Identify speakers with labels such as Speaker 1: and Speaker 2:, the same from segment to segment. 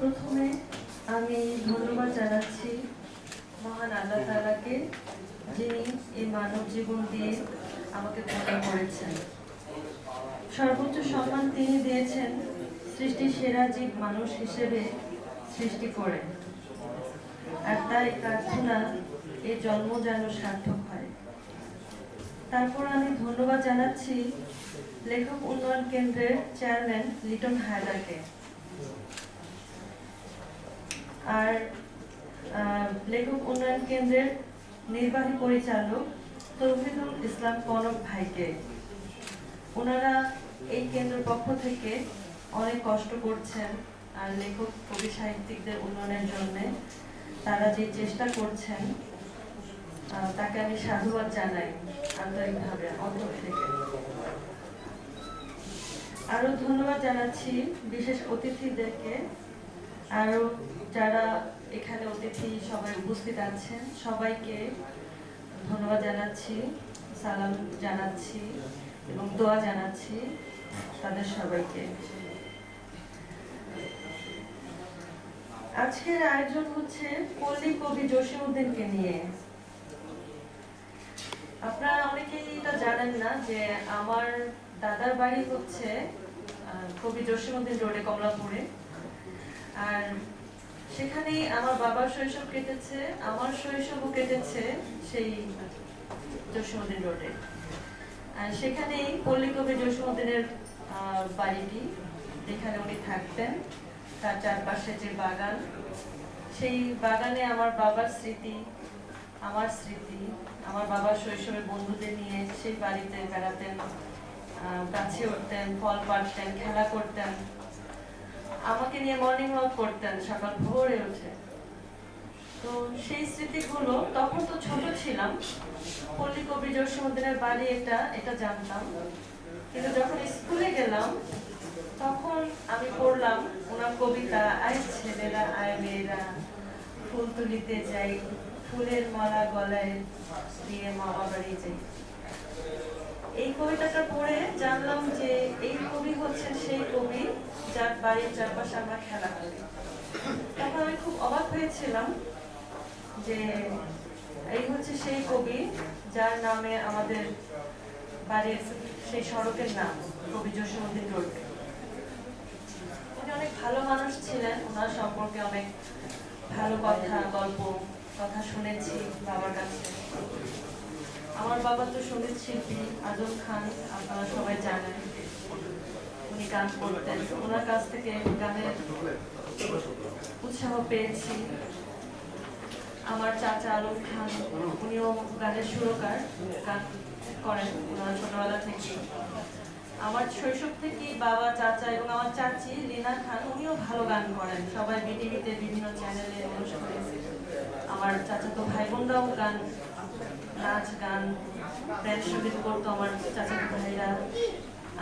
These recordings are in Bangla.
Speaker 1: প্রথমে আমি ধন্যবাদ জানাচ্ছি মহান আল্লাহ তাআলাকে, যিনি এই মানব জীবন দিয়ে আমাকে ধন্য করেছেন। সর্বোচ্চ সম্মান তিনি দিয়েছেন সৃষ্টির সেরা জীব মানুষ হিসেবে সৃষ্টি করে। আর তাই প্রার্থনা এ জন্ম যেন সার্থক হয়। তারপর আমি ধন্যবাদ জানাচ্ছি লেখক উন্নয়ন কেন্দ্রের চেয়ারম্যান লিটন হায়দারকে। আর লেখক উন্নয়ন কেন্দ্রের নির্বাহী পরিচালক তৌফিকুল ইসলাম কনক ভাইকে। ওনারা এই কেন্দ্রের পক্ষ থেকে অনেক কষ্ট করছেন আর লেখক, কবি সাহিত্যিকদের উন্নয়নের জন্য তারা যে চেষ্টা করছেন তাকে আমি সাধুবাদ জানাই আন্তরিকভাবে অন্তর থেকে। আরও ধন্যবাদ জানাচ্ছি বিশেষ অতিথিদেরকে। আরও যারা এখানে অতিথি সবাই উপস্থিত আছেন, সবাইকে ধন্যবাদ জানাচ্ছি, সালাম জানাচ্ছি এবং দোয়া জানাচ্ছি তাদের সবাইকে। আজকের আয়োজন হচ্ছে পল্লী কবি জসিমউদ্দিনকে নিয়ে। আপনারা অনেকেই এটা জানেন না যে আমার দাদার বাড়ি হচ্ছে কবি জসিমউদ্দিন রোডে, কমলাপুরে। আর সেখানেই আমার বাবার শৈশব কেটেছে, আমার শৈশবও কেটেছে সেই জসিমউদ্দিন রোডে। আর সেখানেই পল্লী কবি জসিমউদ্দিনের বাড়িটি, যেখানে উনি থাকতেন। তার চারপাশে যে বাগান, সেই বাগানে আমার বাবার স্মৃতি, আমার স্মৃতি, আমার বাবার শৈশবের বন্ধুদের নিয়ে সেই বাড়িতে বেড়াতেন গাছে উঠতেন, ফল পাড়তেন, খেলা করতেন। আমাকে নিয়ে মর্নিং ওয়াক করতেন সকাল ভোরে উঠে। তো সেই স্মৃতিগুলো, তখন তো ছোট ছিলাম, পল্লী কবি জসীমউদ্দিনের বাড়ি এটা এটা জানতাম। কিন্তু যখন স্কুলে গেলাম, তখন আমি পড়লাম, ওনার কবিতা, আয় ছেলেরা, আয় মেয়েরা, ফুল তুলিতে যাই, ফুলের মালা গলায় দিয়ে মামা বাড়ি যাই। এই কবিতাটা পড়ে জানলাম যে এই কবি হচ্ছেন সেই কবি যার বাড়ির চারপাশে আমরা খেলা করি। তখন আমি খুব অবাক হয়েছিলাম যে এই হচ্ছে সেই কবি যার নামে আমাদের বাড়ির সেই সড়কের নাম, কবি জসীমউদ্দিন রোড। উনি অনেক ভালো মানুষ ছিলেন, ওনার সম্পর্কে অনেক ভালো কথা, গল্প, কথা শুনেছি বাবার কাছে। আমার বাবা তো সংগীত শিল্পী, আজম খান, আপনারা সবাই জানেন উনি গান করতেন। ওনার কাছ থেকে গানের উৎসাহ পেয়েছি। আমার চাচা আলম খান, উনিও গানের সুরকার, গান করেন ওনার ছোটবেলা থেকে। আমার শৈশব থেকেই বাবা, চাচা এবং আমার চাচি লীনা খান, উনিও ভালো গান করেন। সবাই বিটিভিতে বিভিন্ন চ্যানেলে অনুষ্ঠানে আমার চাচা তো ভাই বোনরাও গান নাচ গান ব্যান্ড সংগীত করতো আমার চাচাতো ভাইরা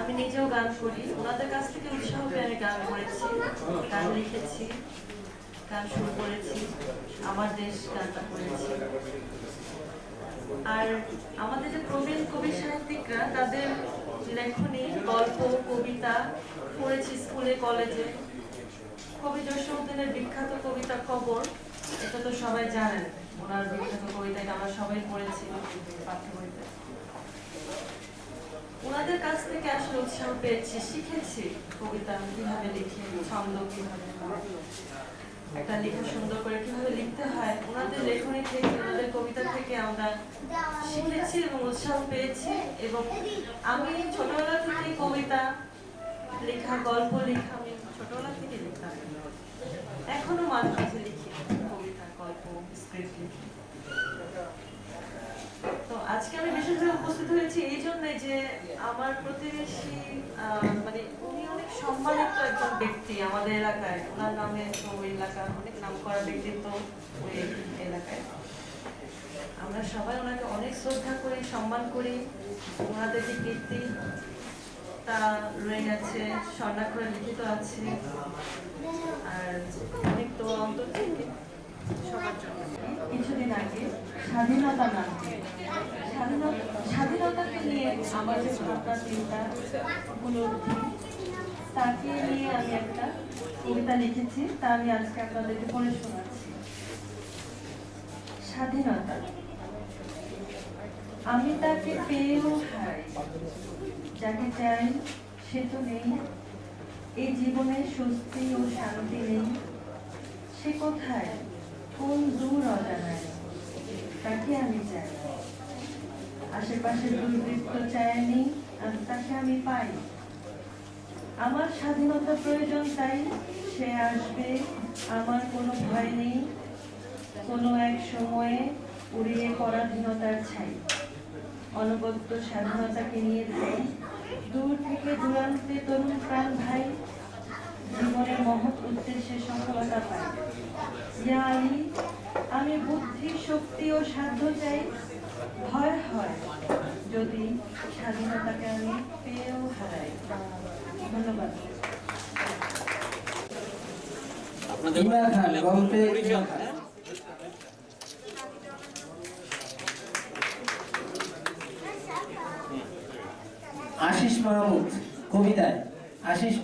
Speaker 1: আমি নিজেও গান করি। ওনাদের কাছ থেকে উৎসাহ পেয়ে আমি গান করেছি, গান লিখেছি, গান শুরু করেছি, আমার দেশ গানটা করেছি। আর আমাদের যে প্রবীণ কবি সাহিত্যিকরা, তাদের লেখনী, গল্প, কবিতা পড়েছি স্কুলে, কলেজে। কবি জসীমউদ্দিনের বিখ্যাত কবিতা খবর, এটা তো সবাই জানেন। ওনার বিখ্যাত কবিতা এটা আমরা সবাই পড়েছি, পাঠ্য ওনাদের কাছ থেকে আসলে উৎসাহ পেয়েছি, শিখেছি কবিতা কীভাবে লিখে, ছন্দ কীভাবে একটা লেখা সুন্দর করে কীভাবে লিখতে হয়। ওনাদের লেখনী থেকে, ওনাদের কবিতা থেকে আমরা শিখেছি এবং উৎসাহ পেয়েছি এবং আমি ছোটবেলা থেকে কবিতা লেখা, গল্প লেখা আমি ছোটবেলা থেকে লিখতাম। এখনও মাঝে মাঝে লিখি কবিতা গল্প স্ক্রিপ্ট লিখি তো আজকে আমি বিশেষভাবে উপস্থিত এই জন্য যে আমার প্রতিবেশী মানে উনি অনেক সম্মানিত একজন ব্যক্তি আমাদের এলাকায়। ওনার নামে তো অনেক নাম করা ব্যক্তিত্ব ওই এলাকায়। আমরা সবাই ওনাকে অনেক শ্রদ্ধা করি, সম্মান করি। ওনাদের যে কীর্তি তা রয়ে গেছে, স্বর্ণাক্ষরে লিখিত আছে। আর অনেক তো অন্তর কিছুদিন আগে স্বাধীনতা স্বাধীনতাকে নিয়ে আমার যে ভাবনা, চিন্তা উপলব্ধি তাকে নিয়ে আমি একটা কবিতা লিখেছি, তা আমি আজকে আপনাদেরকে পড়ে শোনাচ্ছি। স্বাধীনতা। আমি তাকে পেয়েও হারাই, যাকে চাই সে তো নেই, এই জীবনে স্বস্তি ও শান্তি নেই, সে কোথায়? কোন দূর অজানায় তাকে আমি চাই আশেপাশে দুর্বৃত্ত চায়নি আর তাকে আমি পাই। আমার স্বাধীনতা প্রয়োজন তাই সে আসবে, আমার কোনো ভয় নেই, কোনো এক সময়ে উড়িয়ে পরাধীনতার ছাই। অনবদ্য স্বাধীনতাকে নিয়ে যাই দূর থেকে দূরান্তে তরুণ প্রাণ ভাই জীবনের মহৎ উদ্দেশ্যে সফলতা পাই ইয়া আলী আমি বুদ্ধি শক্তি ও সাধ্য চাই ভয় হয় যদি স্বাধীনতাকে আমি পেয়েও হারাই। ধন্যবাদ।
Speaker 2: আশিস মাহমুদ কবিতায়। আশিস